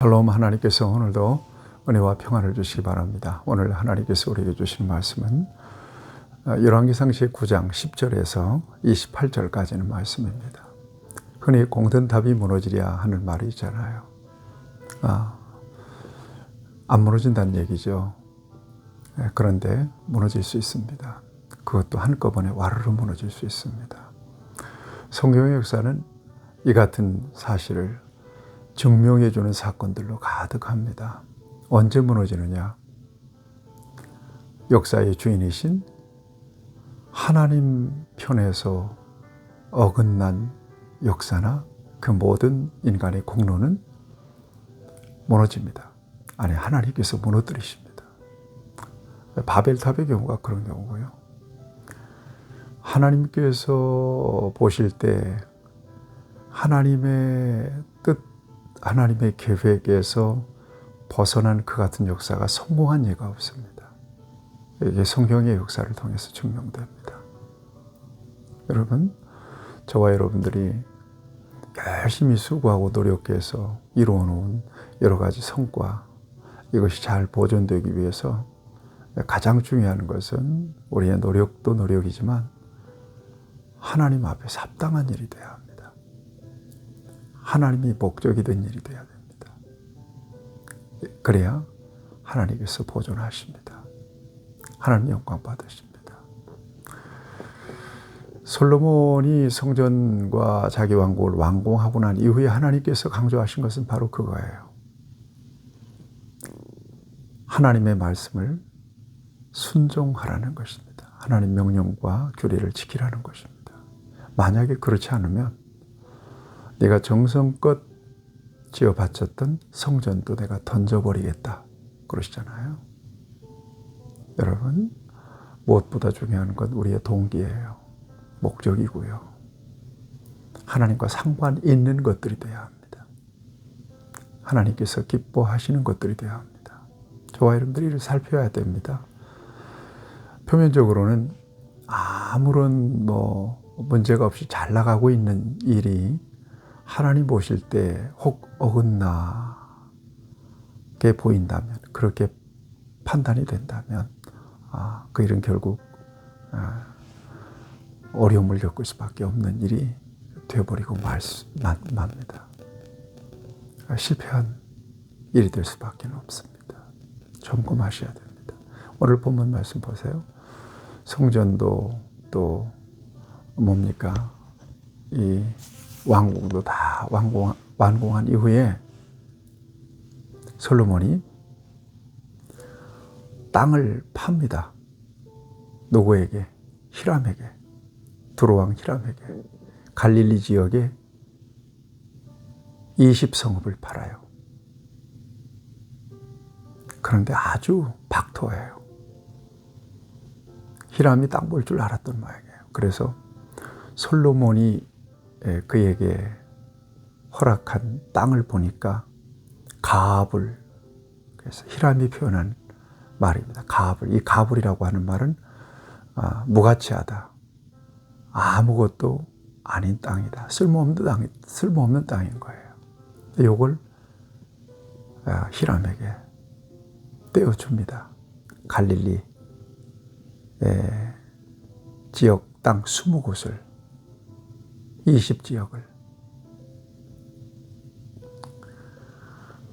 샬롬 하나님께서 오늘도 은혜와 평안을 주시기 바랍니다. 오늘 하나님께서 우리에게 주신 말씀은 어, 열왕기상 시 9장 10절에서 28절까지는 말씀입니다. 흔히 공든 답이 무너지랴 하는 말이 있잖아요. 아, 안 무너진다는 얘기죠. 예, 그런데 무너질 수 있습니다. 그것도 한꺼번에 와르르 무너질 수 있습니다. 성경의 역사는 이 같은 사실을 증명해 주는 사건들로 가득합니다. 언제 무너지느냐? 역사의 주인이신 하나님 편에서 어긋난 역사나 그 모든 인간의 공로는 무너집니다. 아니, 하나님께서 무너뜨리십니다. 바벨탑의 경우가 그런 경우고요. 하나님께서 보실 때 하나님의 뜻, 하나님의 계획에서 벗어난 그 같은 역사가 성공한 예가 없습니다. 이게 성경의 역사를 통해서 증명됩니다. 여러분, 저와 여러분들이 열심히 수고하고 노력해서 이루어놓은 여러 가지 성과, 이것이 잘 보존되기 위해서 가장 중요한 것은 우리의 노력도 노력이지만 하나님 앞에서 합당한 일이 되어야 합니다. 하나님이 목적이 된 일이 되어야 됩니다. 그래야 하나님께서 보존하십니다. 하나님 영광 받으십니다. 솔로몬이 성전과 자기 왕국을 완공하고 난 이후에 하나님께서 강조하신 것은 바로 그거예요. 하나님의 말씀을 순종하라는 것입니다. 하나님 명령과 규례를 지키라는 것입니다. 만약에 그렇지 않으면 내가 정성껏 지어 바쳤던 성전도 내가 던져버리겠다. 그러시잖아요. 여러분, 무엇보다 중요한 건 우리의 동기예요. 목적이고요. 하나님과 상관 있는 것들이 되어야 합니다. 하나님께서 기뻐하시는 것들이 되어야 합니다. 저와 여러분들이 이를 살펴야 됩니다. 표면적으로는 아무런 뭐 문제가 없이 잘 나가고 있는 일이 하나님 보실 때 혹 어긋나게 보인다면 그렇게 판단이 된다면 아, 그 일은 결국 아, 어려움을 겪을 수밖에 없는 일이 되어버리고 말, 맙니다. 실패한 일이 될 수밖에 없습니다. 점검하셔야 됩니다. 오늘 본문 말씀 보세요. 성전도 또 뭡니까? 이 왕궁도 다 완공, 완공한 이후에 솔로몬이 땅을 팝니다. 누구에게? 히람에게. 두로왕 히람에게. 갈릴리 지역에 20성읍을 팔아요. 그런데 아주 박토해요. 히람이 땅 볼 줄 알았던 모양이에요. 그래서 솔로몬이 그에게 허락한 땅을 보니까 가불 그래서 히람이 표현한 말입니다. 가불 이 가불이라고 하는 말은 아, 무가치하다 아무것도 아닌 땅이다 쓸모없는 땅 쓸모없는 땅인 거예요. 이걸 아, 히람에게 떼어줍니다. 갈릴리 지역 땅 20곳을 20지역을.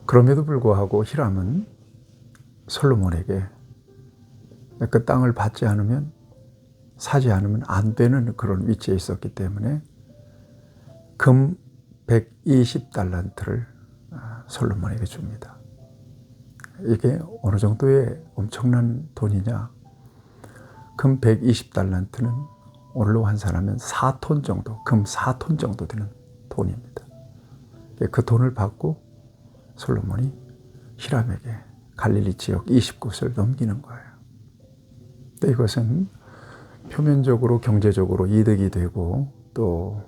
그럼에도 불구하고 히람은 솔로몬에게 그 땅을 받지 않으면 사지 않으면 안 되는 그런 위치에 있었기 때문에 금 120달란트를 아, 솔로몬에게 줍니다. 이게 어느 정도의 엄청난 돈이냐? 금 120달란트는 오늘로 환산하면 4톤 정도, 금 4톤 정도 되는 돈입니다. 그 돈을 받고 솔로몬이 히람에게 갈릴리 지역 20곳을 넘기는 거예요. 이것은 표면적으로 경제적으로 이득이 되고 또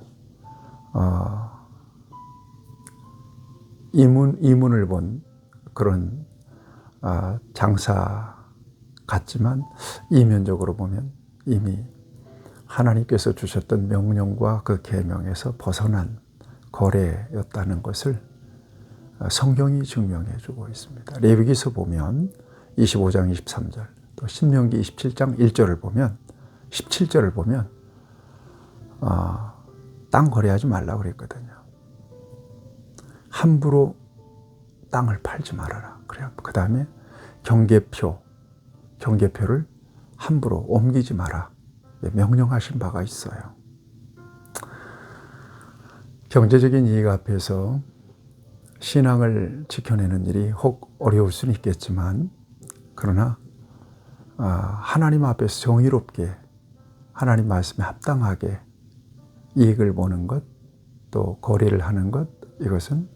어, 이문 이문을 본 그런 어, 장사 같지만 이면적으로 보면 이미 하나님께서 주셨던 명령과 그 계명에서 벗어난 거래였다는 것을 성경이 증명해 주고 있습니다. 레위기서 보면 25장 23절, 또 신명기 27장 1절을 보면 17절을 보면 어, 땅 거래하지 말라고 그랬거든요. 함부로 땅을 팔지 말아라. 그래요. 그 다음에 경계표, 경계표를 함부로 옮기지 마라. 예, 명령하신 바가 있어요. 경제적인 이익 앞에서 신앙을 지켜내는 일이 혹 어려울 수는 있겠지만, 그러나 아, 하나님 앞에서 정의롭게 하나님 말씀에 합당하게 이익을 보는 것, 또 거래를 하는 것, 이것은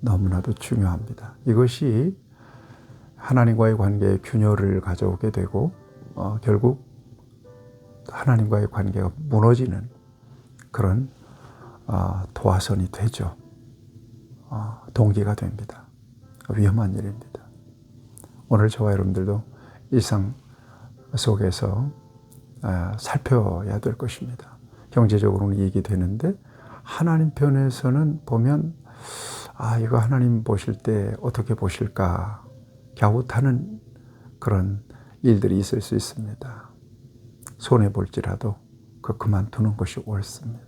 너무나도 중요합니다. 이것이 하나님과의 관계에 균열을 가져오게 되고, 어, 결국 하나님과의 관계가 무너지는 그런 어, 도화선이 되죠. 어, 동기가 됩니다. 위험한 일입니다. 오늘 저와 여러분들도 일상 속에서 어, 살펴야 될 것입니다. 경제적으로는 이익이 되는데 하나님 편에서는 보면 아 이거 하나님 보실 때 어떻게 보실까 갸웃하는 그런 일들이 있을 수 있습니다. 손해 볼지라도 그 그만두는 것이 옳습니다.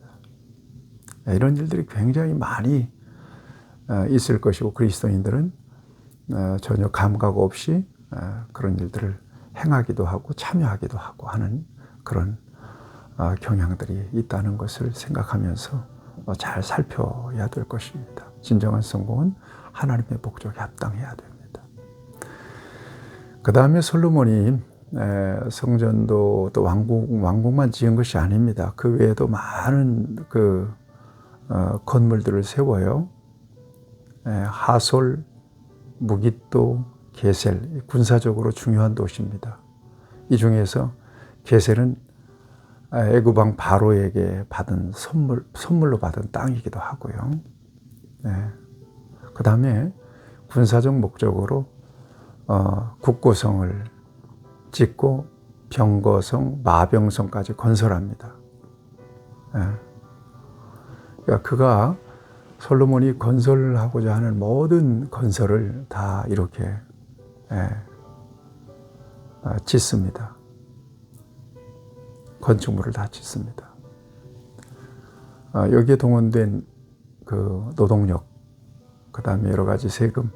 이런 일들이 굉장히 많이 어, 있을 것이고 그리스도인들은 어, 전혀 감각 없이 어, 그런 일들을 행하기도 하고 참여하기도 하고 하는 그런 경향들이 있다는 것을 생각하면서 잘 살펴야 될 것입니다. 진정한 성공은 하나님의 목적에 합당해야 됩니다. 그 다음에 솔로몬이 성전도 또 왕국 왕국만 지은 것이 아닙니다. 그 외에도 많은 그 어, 건물들을 세워요. 하솔, 무기또, 게셀 군사적으로 중요한 도시입니다. 이 중에서 게셀은 애굽 왕 바로에게 받은 선물 선물로 받은 땅이기도 하고요. 네. 그 다음에 군사적 목적으로 어, 국고성을 짓고 병거성, 마병성까지 건설합니다. 예. 그러니까 그가 솔로몬이 건설하고자 하는 모든 건설을 다 이렇게 예, 아, 짓습니다. 건축물을 다 짓습니다. 아, 여기에 동원된 그 노동력, 그 다음에 여러 가지 세금,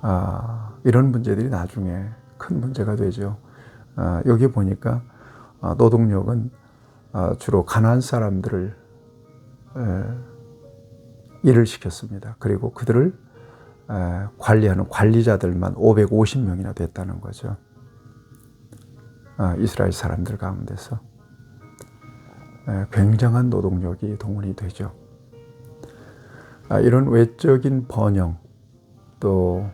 아, 이런 문제들이 나중에 큰 문제가 되죠. 아, 여기 보니까 아, 노동력은 아, 주로 가난 사람들을 일을 시켰습니다. 그리고 그들을 관리하는 관리자들만 550명이나 됐다는 거죠. 이스라엘 사람들 가운데서 굉장한 노동력이 동원이 되죠. 이런 외적인 번영 또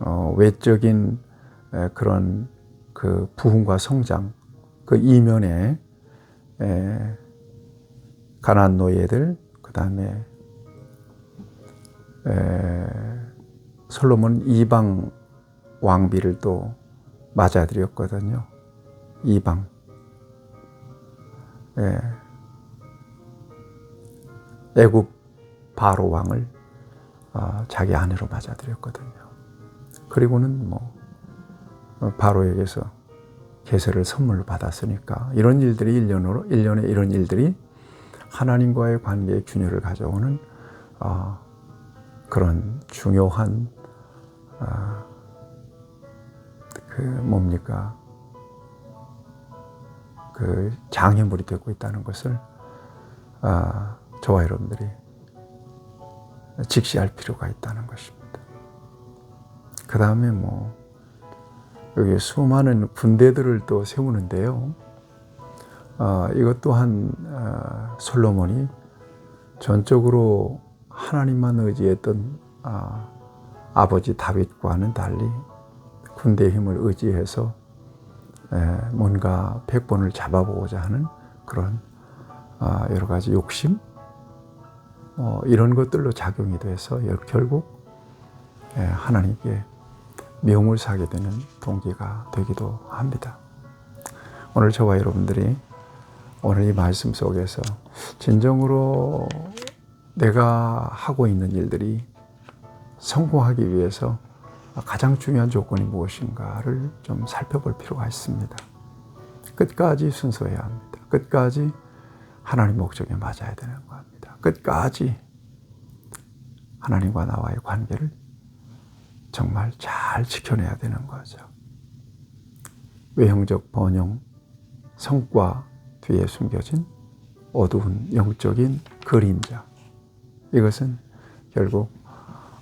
어, 외적인 그런 그 부흥과 성장 그 이면에 가난 노예들 그 다음에 솔로몬 이방 왕비를 또 맞아들였거든요. 이방. 예. 애굽 바로 왕을 어, 자기 아내로 맞아들였거든요. 그리고는 뭐 어, 바로에게서 계세를 선물로 받았으니까 이런 일들이 1년으로 1년에 이런 일들이 하나님과의 관계의 균열을 가져오는 어, 그런 중요한 어, 그 뭡니까 그 장애물이 되고 있다는 것을 어, 저와 여러분들이 직시할 필요가 있다는 것입니다. 그 다음에 뭐 여기 수많은 군대들을 또 세우는데요. 어, 이것 또한 어, 솔로몬이 전적으로 하나님만 의지했던 어, 아버지 다윗과는 달리 군대 힘을 의지해서 에, 뭔가 백본을 잡아보고자 하는 그런 어, 여러 가지 욕심 어, 이런 것들로 작용이 돼서 결국 에, 하나님께 명을 사게 되는 동기가 되기도 합니다. 오늘 저와 여러분들이 오늘 이 말씀 속에서 진정으로 내가 하고 있는 일들이 성공하기 위해서 가장 중요한 조건이 무엇인가를 좀 살펴볼 필요가 있습니다. 끝까지 순서해야 합니다. 끝까지 하나님 목적에 맞아야 되는 겁니다. 끝까지 하나님과 나와의 관계를 정말 잘 지켜내야 되는 거죠. 외형적 번영, 성과 뒤에 숨겨진 어두운 영적인 그림자. 이것은 결국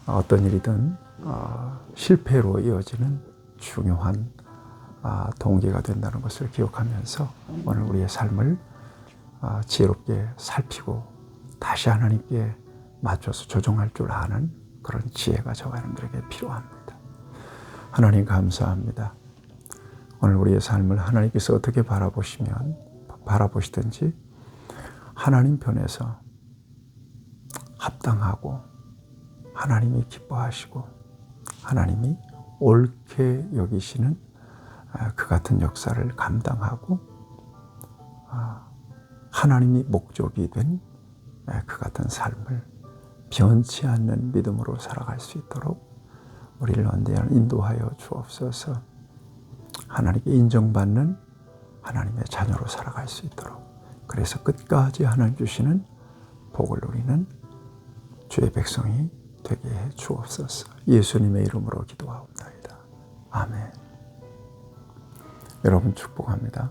어떤 일이든 어, 실패로 이어지는 중요한 아, 동기가 된다는 것을 기억하면서 오늘 우리의 삶을 아, 지혜롭게 살피고 다시 하나님께 맞춰서 조정할 줄 아는 그런 지혜가 저와 여러분들에게 필요합니다. 하나님 감사합니다. 오늘 우리의 삶을 하나님께서 어떻게 바라보시면 바라보시든지 하나님 편에서 합당하고 하나님이 기뻐하시고 하나님이 옳게 여기시는 아, 그 같은 역사를 감당하고 아, 하나님이 목적이 된 그 같은 삶을 변치 않는 믿음으로 살아갈 수 있도록 우리를 언제나 인도하여 주옵소서. 하나님께 인정받는 하나님의 자녀로 살아갈 수 있도록 그래서 끝까지 하나님 주시는 복을 누리는 주의 백성이 되게 해 주옵소서. 예수님의 이름으로 기도하옵나이다. 아멘. 여러분 축복합니다.